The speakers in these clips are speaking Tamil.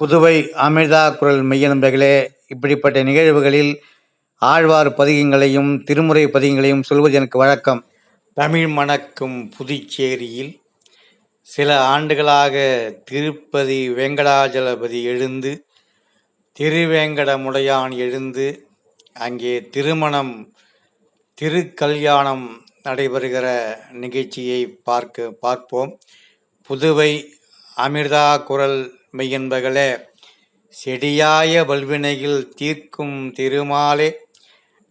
புதுவை அமிர்தா குரல் மெய்ய இப்படிப்பட்ட நிகழ்வுகளில் ஆழ்வார் பதிகங்களையும் திருமுறை பதிகங்களையும் சொல்வது எனக்கு வழக்கம். தமிழ் மணக்கும் புதுச்சேரியில் சில ஆண்டுகளாக திருப்பதி வெங்கடாஜலபதி எழுந்து திருவேங்கடமுடையான் எழுந்து அங்கே திருமணம் திருக்கல்யாணம் நடைபெறுகிற நிகழ்ச்சியை பார்க்க பார்ப்போம். புதுவை அமிர்தா குரல் மெய்யன்பர்களே செடியாய வல்வினையில் தீர்க்கும் திருமாலே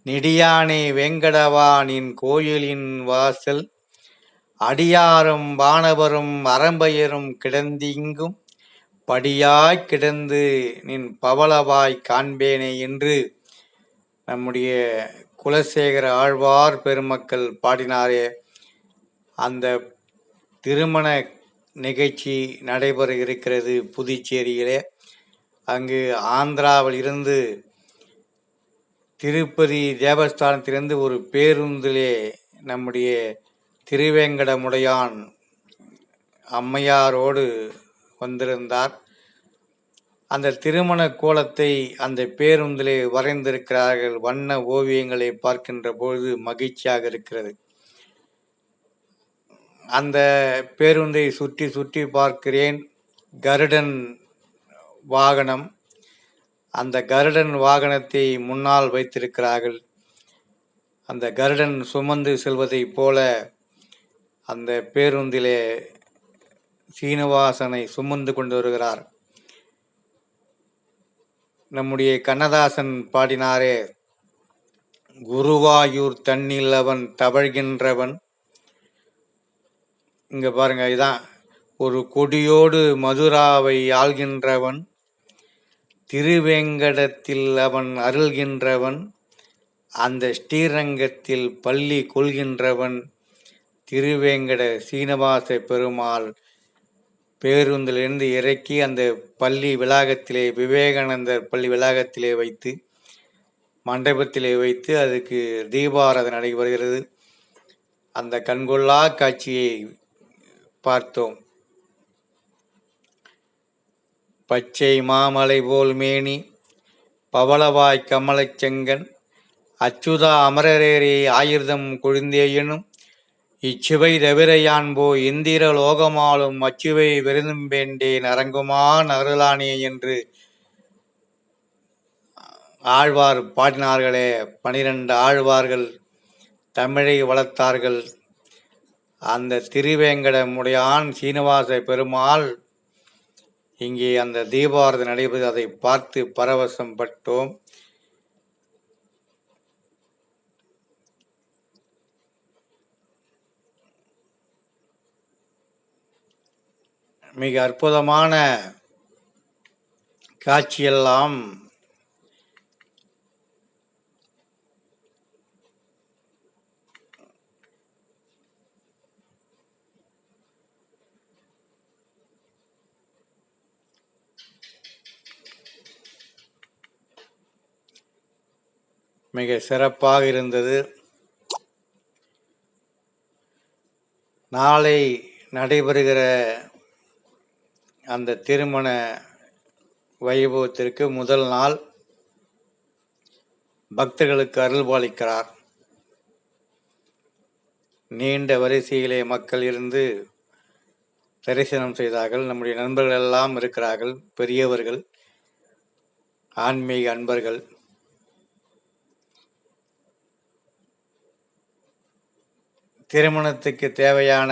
நெடியானே வேங்கடவானின் கோயிலின் வாசல் அடியாரும் வானவரும் அறம்பெயரும் கிடந்திங்கும் படியாய் கிடந்து நின் பவளவாய் காண்பேனே என்று நம்முடைய குலசேகர ஆழ்வார் பெருமக்கள் பாடினாரே. அந்த திருமண நிகழ்ச்சி நடைபெற இருக்கிறது புதுச்சேரியிலே. அங்கு ஆந்திராவில் இருந்து திருப்பதி தேவஸ்தானத்திலிருந்து ஒரு பேருந்திலே நம்முடைய திருவேங்கடமுடையான் அம்மையாரோடு வந்திருந்தார். அந்த திருமண கோலத்தை அந்த பேருந்திலே வரைந்திருக்கிறார்கள். வண்ண ஓவியங்களை பார்க்கின்ற பொழுது மகிழ்ச்சியாக இருக்கிறது. அந்த பேருந்தை சுற்றி சுற்றி பார்க்கிறேன் கருடன் வாகனம். அந்த கருடன் வாகனத்தை முன்னால் வைத்திருக்கிறார்கள். அந்த கருடன் சுமந்து செல்வதைப் போல அந்த பேருந்திலே சீனிவாசனை சுமந்து கொண்டு வருகிறார். நம்முடைய கண்ணதாசன் பாடினாரே குருவாயூர் தன்னில் அவன் தவழ்கின்றவன் இங்கே பாருங்க இதான். ஒரு கொடியோடு மதுராவை ஆள்கின்றவன் திருவேங்கடத்தில் அவன் அருள்கின்றவன் அந்த ஸ்ரீரங்கத்தில் பள்ளி கொள்கின்றவன் திருவேங்கட சீனிவாச பெருமாள். பேருந்திலிருந்து இறக்கி அந்த பள்ளி விலாகத்திலே விவேகானந்தர் பள்ளி விலாகத்திலே வைத்து மண்டபத்திலே வைத்து அதுக்கு தீபாராதனை நடைபெறுகிறது அந்த கண்கொள்ளா காட்சியை பார்த்தோம். பச்சை மாமலை போல் மேனி பவளவாய் கமலச் செங்கன் அச்சுதா அமரரேறி ஆயுர்தம் கொழுந்தேயினும் இச்சுவை தவிர யான்போ இந்திர லோகமாலும் அச்சுவை விருதும் வேண்டேன் அரங்குமா நகரலானே என்று ஆழ்வார் பாடினார்களே. பனிரெண்டு ஆழ்வார்கள் தமிழை வளர்த்தார்கள். அந்த திருவேங்கடமுடையான் சீனிவாச பெருமாள் இங்கே அந்த தீபாரதி நடைபெறுவது அதை பார்த்து பரவசம் பட்டோம். மிக அற்புதமான காட்சியெல்லாம் மிக சிறப்பாக இருந்தது. நாளை நடைபெறுகிற அந்த திருமண வைபவத்திற்கு முதல் நாள் பக்தர்களுக்கு அருள்பாலிக்கிறார். நீண்ட வரிசையிலே மக்கள் இருந்து தரிசனம் செய்தார்கள். நம்முடைய நண்பர்கள் எல்லாம் இருக்கிறார்கள் பெரியவர்கள் ஆன்மீக அன்பர்கள். திருமணத்துக்கு தேவையான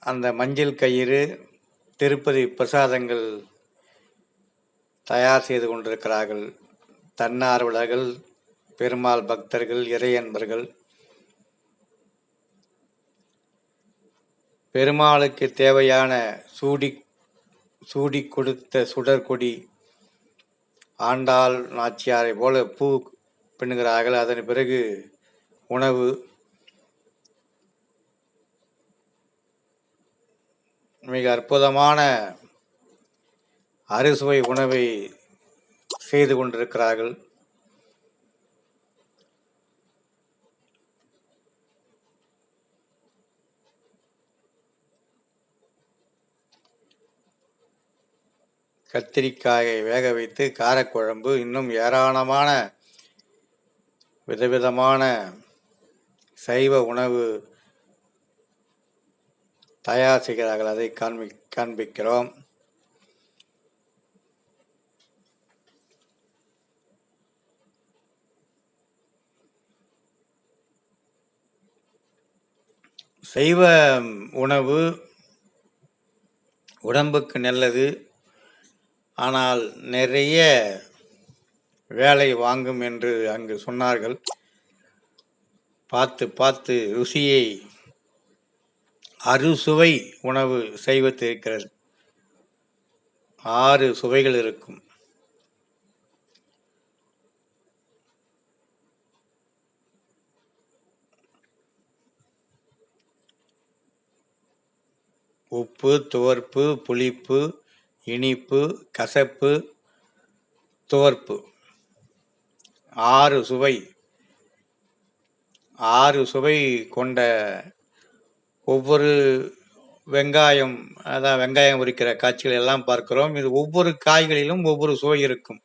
அந்த மஞ்சள் கயிறு திருப்பதி பிரசாதங்கள் தயார் செய்து கொண்டிருக்கிறார்கள். தன்னார்வலர்கள் பெருமாள் பக்தர்கள் இறையன்பர்கள். பெருமாளுக்கு தேவையான சூடி சூடி கொடுத்த சுடற்கொடி ஆண்டாள் நாச்சியாரை போல பூ பின்னுகிறார்கள். அதன் பிறகு உணவு. மிக அற்புதமான அறுசுவை உணவை செய்து கொண்டிருக்கிறார்கள். கத்திரிக்காயை வேக வைத்து காரக்குழம்பு இன்னும் ஏராளமான விதவிதமான சைவ உணவு தயார் செய்கிறார்கள் அதை காண்பி காண்பிக்கிறோம். சைவ உணவு உடம்புக்கு நல்லது ஆனால் நிறைய வேலை வாங்கும் என்று அங்கு சொன்னார்கள். பார்த்து பார்த்து ருசியை அறுசுவை உணவு சைவத்தில் இருக்கிறது ஆறு சுவைகள் இருக்கும். உப்பு துவர்ப்பு புளிப்பு இனிப்பு கசப்பு துவர்ப்பு. ஆறு சுவை ஆறு சுவை கொண்ட ஒவ்வொரு வெங்காயம் அதான் வெங்காயம் உரிக்கிற காட்சிகள் எல்லாம் பார்க்கிறோம். இது ஒவ்வொரு காய்களிலும் ஒவ்வொரு சுவை இருக்கும்.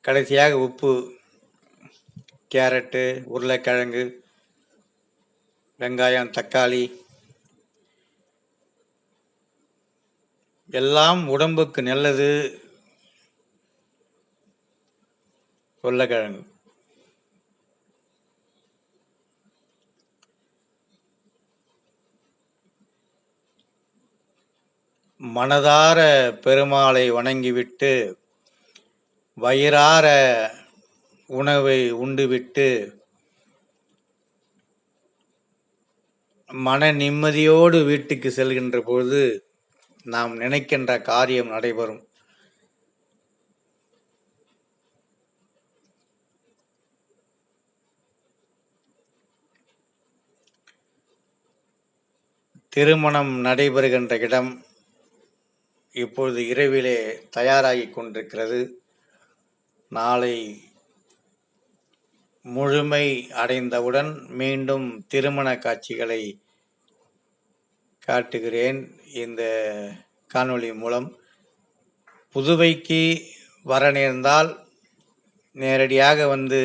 கடைசியாக உப்பு கேரட்டு உருளைக்கிழங்கு வெங்காயம் தக்காளி எல்லாம் உடம்புக்கு நல்லது. உருளைக்கிழங்கு. மனதார பெருமாளை வணங்கிவிட்டு வயிறார உணவை உண்டுவிட்டு மன நிம்மதியோடு வீட்டுக்கு செல்கின்ற பொழுது நாம் நினைக்கின்ற காரியம் நடைபெறும். திருமணம் நடைபெறுகின்ற இடம் இப்பொழுது இரவிலே தயாராகி கொண்டிருக்கிறது. நாளை முழுமை அடைந்தவுடன் மீண்டும் திருமண காட்சிகளை காட்டுகிறேன். இந்த காணொளி மூலம் புதுவைக்கு வர நேர்ந்தால் நேரடியாக வந்து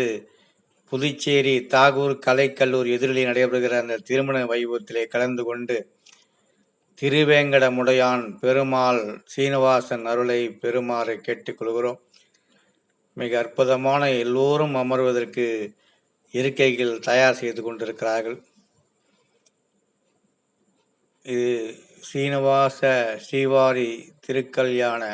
புதுச்சேரி தாகூர் கலைக்கல்லூரி எதிரிலே நடைபெறுகிற அந்த திருமண வைபவத்திலே கலந்து கொண்டு திருவேங்கடமுடையான் பெருமாள் சீனிவாசன் அருளை கேட்டுக் கேட்டுக்கொள்கிறோம். மிக அற்புதமான எல்லோரும் அமர்வதற்கு இருக்கைகள் தயார் செய்து கொண்டிருக்கிறார்கள். இது சீனிவாச ஸ்ரீவாரி திருக்கல்யாண